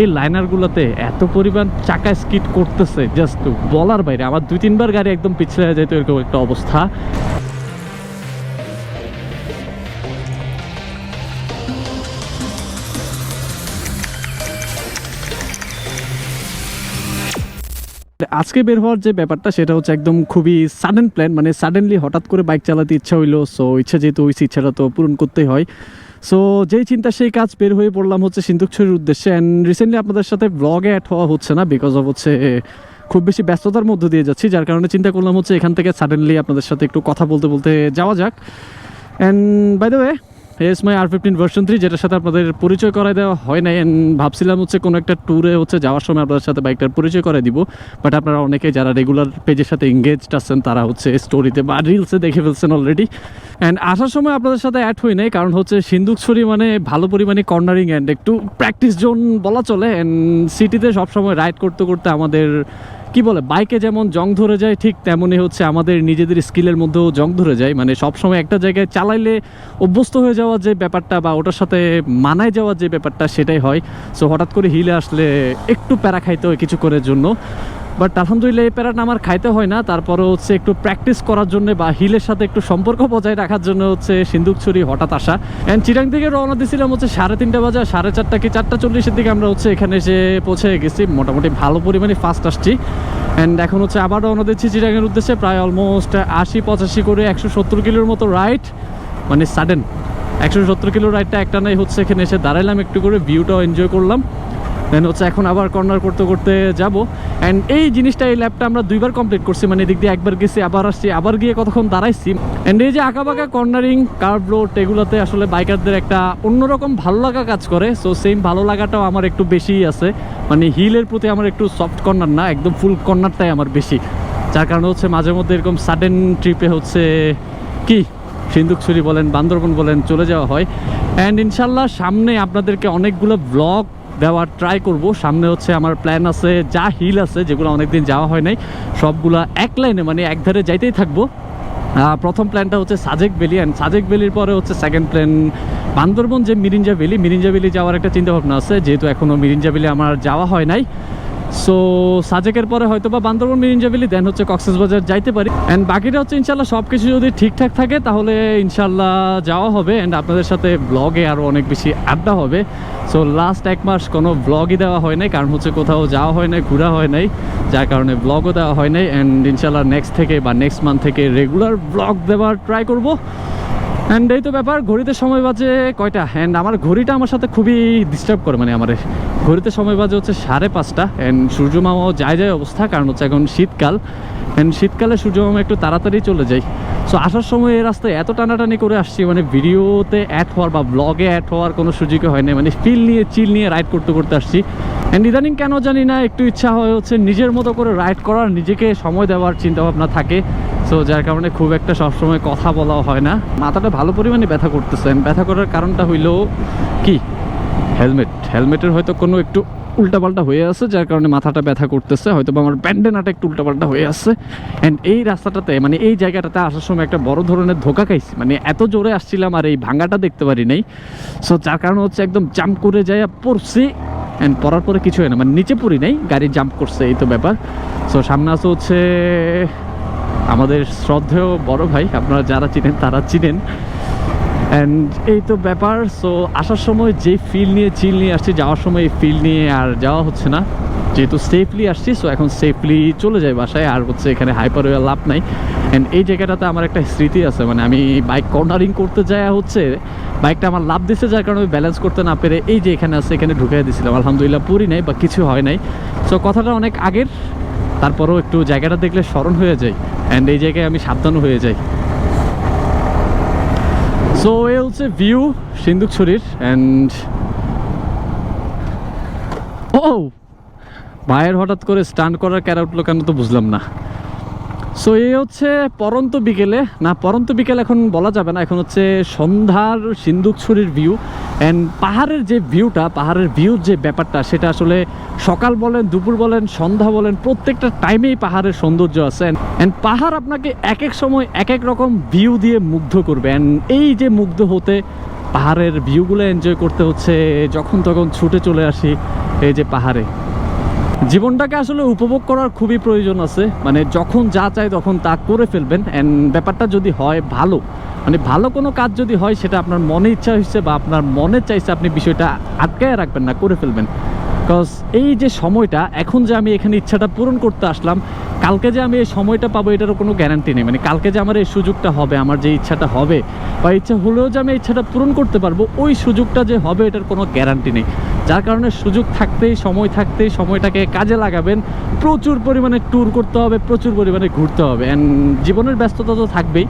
এই লাইনারগুলোতে এত পরিমাণ চাকা স্কিড করতেছে জাস্ট বলার বাইরে। আমার দুই, তিনবার গাড়ি একদম পিছলে হয়ে যেত এরকম একটা অবস্থা। আজকে বের হওয়ার যে ব্যাপারটা, সেটা হচ্ছে একদম খুবই সাডেন প্ল্যান মানে সাডেনলি হঠাৎ করে বাইক চালাতে ইচ্ছা হইল সো ইচ্ছা যেহেতু হয়েছে ইচ্ছাটা তো পূরণ করতেই হয়। সো যেই চিন্তা সেই কাজ বের হয়ে পড়লাম হচ্ছে সিন্ধুকছড়ির উদ্দেশ্যে অ্যান্ড রিসেন্টলি আপনাদের সাথে ব্লগে অ্যাড হওয়া হচ্ছে না বিকজ অফ হচ্ছে খুব বেশি ব্যস্ততার মধ্যে দিয়ে যাচ্ছি, যার কারণে চিন্তা করলাম হচ্ছে এখান থেকে সাডেনলি আপনাদের সাথে একটু কথা বলতে বলতে যাওয়া যাক। And by the way S my R fifteen version three যেটার সাথে আপনাদের পরিচয় করাই দেওয়া হয় নাই। ভাবছিলাম হচ্ছে কোনো একটা ট্যুরে হচ্ছে যাওয়ার সময় আপনাদের সাথে বাইকটার পরিচয় করে দিব। বাট আপনারা অনেকে যারা রেগুলার পেজের সাথে এঙ্গেজড আছেন, তারা হচ্ছে স্টোরিতে বা রিলসে দেখে ফেলছেন অলরেডি অ্যান্ড আসার সময় আপনাদের সাথে অ্যাড হই নাই, কারণ হচ্ছে সিন্ধুকছড়ি মানে ভালো পরিমাণে কর্নারিং অ্যান্ড একটু প্র্যাকটিস জোন বলা চলে। অ্যান্ড সিটিতে সবসময় রাইড করতে করতে আমাদের কি বলে, বাইকে যেমন জং ধরে যায়, ঠিক তেমনই হচ্ছে আমাদের নিজেদের স্কিলের মধ্যেও জং ধরে যায়। মানে সবসময় একটা জায়গায় চালাইলে অভ্যস্ত হয়ে যাওয়ার যে ব্যাপারটা বা ওটার সাথে মানায় যাওয়ার যে ব্যাপারটা সেটাই হয়। সো হঠাৎ করে হিলে আসলে একটু প্যারা খাইতে হয় কিছু করার জন্য। বাট আলহামদুলিল্লাহ এই প্যারাটা আমার খাইতে হয় না। তারপরে হচ্ছে একটু প্র্যাকটিস করার জন্য বা হিলের সাথে একটু সম্পর্ক বজায় রাখার জন্য হচ্ছে সিন্ধুকছড়ি হঠাৎ আসা। অ্যান্ড চিরাং থেকে রওনা দিয়েছিলাম হচ্ছে সাড়ে তিনটা বাজে সাড়ে চারটা কি চারটা চল্লিশের দিকে আমরা হচ্ছে এখানে এসে পৌঁছে গেছি। মোটামুটি ভালো পরিমাণে ফাস্ট আসছি। অ্যান্ড এখন হচ্ছে আবার রওনা দিচ্ছি চিরাঙের উদ্দেশ্যে। প্রায় অলমোস্ট আশি পঁচাশি করে একশো সত্তর কিলোর মতো রাইড মানে সাডেন একশো সত্তর কিলো রাইডটা একটা নাই, হচ্ছে এখানে এসে দাঁড়াইলাম একটু করে ভিউটাও এনজয় করলাম। দেন হচ্ছে এখন আবার কর্নার করতে করতে যাব। অ্যান্ড এই জিনিসটা, এই ল্যাবটা আমরা দুইবার কমপ্লিট করছি। মানে এদিক দিয়ে একবার গেছি, আবার আসছি, আবার গিয়ে কতক্ষণ দাঁড়াইছি। অ্যান্ড এই যে আঁকাবাঁকা কর্নারিং কার্ভ রোড এগুলোতে আসলে বাইকারদের একটা অন্যরকম ভালো লাগা কাজ করে। সো সেম ভালো লাগাটাও আমার একটু বেশিই আছে। মানে হিলের প্রতি আমার একটু সফট কর্নার না, একদম ফুল কর্নারটাই আমার বেশি। যার কারণে হচ্ছে মাঝে মধ্যে এরকম সাডেন ট্রিপে হচ্ছে কি? সিন্ধুকছড়ি বলেন, বান্দরবন বলেন, চলে যাওয়া হয়। অ্যান্ড ইনশাল্লাহ সামনে আপনাদেরকে অনেকগুলো ব্লগ দেওয়ার ট্রাই করব। সামনে হচ্ছে আমার প্ল্যান আছে, যা হিল আছে, যেগুলো অনেকদিন যাওয়া হয় নাই, সবগুলা এক লাইনে মানে একধারে যাইতেই থাকব। প্রথম প্ল্যানটা হচ্ছে সাজেক ভ্যালি অ্যান্ড সাজেক ভ্যালির পরে হচ্ছে সেকেন্ড প্ল্যান বান্দরবন যে মিরিঞ্জা ভ্যালি মিরিঞ্জা ভ্যালি যাওয়ার একটা চিন্তাভাবনা আছে, যেহেতু এখনও মিরিঞ্জা ভ্যালি আমার যাওয়া হয় নাই। সো সাজেকের পরে হয়তো বা বান্দরবন মিরিঞ্জা দেন হচ্ছে কক্সবাজার যাইতে পারি। অ্যান্ড বাকিটা হচ্ছে ইনশাল্লাহ সব কিছু যদি ঠিকঠাক থাকে তাহলে ইনশাল্লাহ যাওয়া হবে অ্যান্ড আপনাদের সাথে ব্লগে আরও অনেক বেশি আড্ডা হবে। সো লাস্ট এক মাস কোনো ব্লগই দেওয়া হয় নাই, কারণ হচ্ছে কোথাও যাওয়া হয় নাই, ঘোরা হয় নাই, যার কারণে ব্লগও দেওয়া হয় নাই। অ্যান্ড ইনশাল্লাহ নেক্সট থেকে বা নেক্সট মান্থ থেকে রেগুলার ব্লগ দেওয়ার ট্রাই করব। অ্যান্ড এই তো ব্যাপার, ঘড়িতে সময় বাজে কয়টা? অ্যান্ড আমার ঘড়িটা আমার সাথে খুবই ডিস্টার্ব করে মানে আমার। ঘড়িতে সময় বাজে হচ্ছে সাড়ে পাঁচটা অ্যান্ড সূর্য মামাও যায় যায় অবস্থা, কারণ হচ্ছে এখন শীতকাল। অ্যান্ড শীতকালে সূর্য মামা একটু তাড়াতাড়ি চলে যায়। সো আসার সময় এই রাস্তায় এত টানাটানি করে আসছি মানে ভিডিওতে অ্যাড হওয়ার বা ব্লগে অ্যাড হওয়ার কোনো সুযোগই হয় না মানে ফিল নিয়ে চিল নিয়ে রাইড করতে করতে আসছি। অ্যান্ড ইদানিং কেন জানি না, একটু ইচ্ছা হয় হচ্ছে নিজের মতো করে রাইড করার, নিজেকে সময় দেওয়ার চিন্তাভাবনা থাকে। সো যার কারণে খুব একটা সবসময় কথা বলা হয় না। মাথাটা ভালো পরিমাণে ব্যথা করতেছেন ব্যথা করার কারণটা হইল কি? হেলমেট হেলমেটের হয়তো কোনো একটু উল্টাপাল্টা হয়ে আছে, যার কারণে মাথাটা ব্যথা করতেছে। হয়তো আমার ব্যান্ডেনাটা একটু উল্টাপাল্টা হয়ে আছে। অ্যান্ড এই রাস্তাটাতে মানে এই জায়গাটাতে আসার সময় একটা বড় ধরনের ধোকা খাইছি। মানে এত জোরে আসছিলাম আর এই ভাঙাটা দেখতে পারি নাই। সো যার কারণে হচ্ছে একদম জাম্প করে যায় পড়ছি। অ্যান্ড পড়ার পরে কিছু হয় না। মানে নিচে পড়ি নাই, গাড়ি জাম্প করছে, এই তো ব্যাপার। সো সামনে আছে হচ্ছে আমাদের শ্রদ্ধেয় বড় ভাই, আপনারা যারা চিনেন তারা চিনেন। অ্যান্ড এই তো ব্যাপার সো আসার সময় যে ফিল নিয়ে চিল নিয়ে আসছি, যাওয়ার সময় এই ফিল নিয়ে আর যাওয়া হচ্ছে না। যেহেতু সেফলি আসছি সো এখন সেফলি চলে যাই বাসায়, আর হচ্ছে এখানে হাইপার হয়ে লাভ নাই। অ্যান্ড এই জায়গাটাতে আমার একটা স্মৃতি আছে মানে আমি বাইক কর্নারিং করতে যাওয়া হচ্ছে বাইকটা আমার লাভ দিচ্ছে যার কারণে আমি ব্যালেন্স করতে না পেরে এই যে এখানে আছে, এখানে ঢুকিয়ে দিয়েছিলাম আলহামদুলিল্লাহ পুরি নাই, বা কিছু হয় নাই। সো কথাটা অনেক আগের তারপরেও একটু জায়গাটা দেখলে স্মরণ হয়ে যায় অ্যান্ড এই জায়গায় আমি সাবধান হয়ে যাই। সো এ হচ্ছে ভিউ সিন্ধুকছড়ির অ্যান্ড ও! ভাইয়ের হঠাৎ করে স্টান্ট করার ক্যারা উঠল কেন তো বুঝলাম না। সো এই হচ্ছে পরন্ত বিকেলে। না, পরন্ত বিকেল এখন বলা যাবে না। এখন হচ্ছে সন্ধ্যার সিন্ধুকছড়ির ভিউ অ্যান্ড পাহাড়ের যে ভিউটা পাহাড়ের ভিউর যে ব্যাপারটা, সেটা আসলে সকাল বলেন, দুপুর বলেন, সন্ধ্যা বলেন, প্রত্যেকটা টাইমেই পাহাড়ের সৌন্দর্য আছে। অ্যান্ড পাহাড় আপনাকে এক এক সময় এক এক রকম ভিউ দিয়ে মুগ্ধ করবে। অ্যান্ড এই যে মুগ্ধ হতে, পাহাড়ের ভিউগুলো এনজয় করতে হচ্ছে, যখন তখন ছুটে চলে আসি এই যে পাহাড়ে। জীবনটাকে আসলে উপভোগ করার খুবই প্রয়োজন আছে। মানে যখন যা চাই তখন তা করে ফেলবেন। অ্যান্ড ব্যাপারটা যদি হয় ভালো মানে ভালো কোনো কাজ যদি হয় সেটা আপনার মনে ইচ্ছা হচ্ছে বা আপনার মনে চাইছে আপনি বিষয়টা আটকায় রাখবেন না, করে ফেলবেন। বিকজ এই যে সময়টা, এখন যে আমি এখানে ইচ্ছাটা পূরণ করতে আসলাম, কালকে যে আমি এই সময়টা পাবো, এটারও কোনো গ্যারান্টি নেই। মানে কালকে যে আমার এই সুযোগটা হবে, আমার যে ইচ্ছাটা হবে, বা ইচ্ছা হলেও যে আমি ইচ্ছাটা পূরণ করতে পারব, ওই সুযোগটা যে হবে, এটার কোনো গ্যারান্টি নেই। যার কারণে সুযোগ থাকতেই, সময় থাকতেই সময়টাকে কাজে লাগাবেন। প্রচুর পরিমাণে ট্যুর করতে হবে, প্রচুর পরিমাণে ঘুরতে হবে। অ্যান্ড জীবনের ব্যস্ততা তো থাকবেই।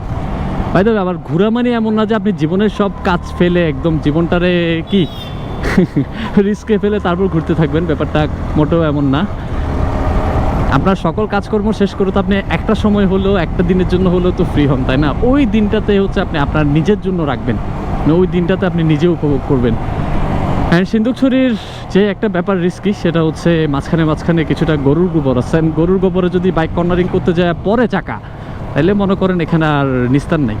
বাই দেবে আবার ঘোরা মানে এমন না যে আপনি জীবনের সব কাজ ফেলে একদম জীবনটারে কি রিস্কে ফেলে তারপর ঘুরতে থাকবেন, ব্যাপারটা মোটেও এমন না। আপনার সকল কাজকর্ম শেষ করে তো আপনি একটা সময় হলেও একটা দিনের জন্য হলেও তো ফ্রি হন, তাই না? ওই দিনটাতে হচ্ছে আপনি আপনার নিজের জন্য রাখবেন। মানে ওই দিনটাতে আপনি নিজে উপভোগ করবেন। হ্যাঁ সিন্ধুকছড়ির যে একটা ব্যাপার রিস্কি সেটা হচ্ছে মাঝখানে মাঝখানে কিছুটা গরুর গোবর আছে। গরুর গোবরে যদি বাইক কর্নারিং করতে যায় পরে চাকা তাহলে মনে করেন এখানে আর নিস্তার নাই।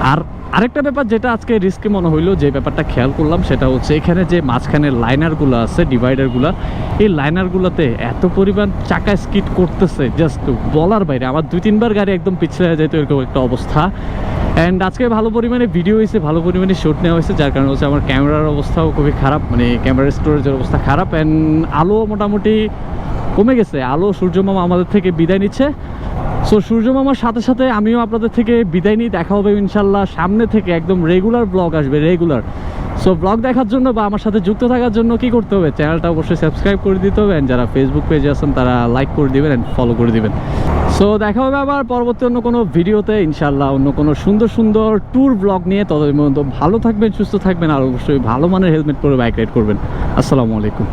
আর আরেকটা ব্যাপার যেটা আজকে রিস্কে মনে হইল, যে ব্যাপারটা খেয়াল করলাম, সেটা হচ্ছে এখানে যে মাঝখানে লাইনারগুলো আছে, ডিভাইডারগুলো, এই লাইনারগুলোতে এত পরিমাণ চাকা স্কিট করতেছে, জাস্ট বলার বাইরে। আমার দুই, তিনবার গাড়ি একদম পিছলে যেত, এরকম একটা অবস্থা। অ্যান্ড আজকে ভালো পরিমাণে ভিডিও হয়েছে, ভালো পরিমাণে শুট নেওয়া হয়েছে, যার কারণে হচ্ছে আমার ক্যামেরার অবস্থাও খুবই খারাপ মানে ক্যামেরার স্টোরেজের অবস্থা খারাপ অ্যান্ড আলো মোটামুটি কমে গেছে। আলো সূর্যমামা আমাদের থেকে বিদায় নিচ্ছে। সো সূর্যমামার সাথে সাথে আমিও আপনাদের থেকে বিদায় নিয়ে দেখা হবে ইনশাল্লাহ সামনে থেকে একদম রেগুলার ব্লগ আসবে রেগুলার সো ব্লগ দেখার জন্য বা আমার সাথে যুক্ত থাকার জন্য কি করতে হবে? চ্যানেলটা অবশ্যই সাবস্ক্রাইব করে দিতে হবে। And যারা ফেসবুক পেজে আছেন, তারা লাইক করে দিবেন অ্যান্ড ফলো করে দিবেন। সো দেখা হবে আবার পরবর্তী অন্য কোনো ভিডিওতে। ইনশাল্লাহ অন্য কোনো সুন্দর সুন্দর ট্যুর ব্লগ নিয়ে। ততদিন পর্যন্ত ভালো থাকবেন, সুস্থ থাকবেন। আর অবশ্যই ভালো মানের হেলমেট পরে বাইক রাইড করবেন। আসসালামু আলাইকুম।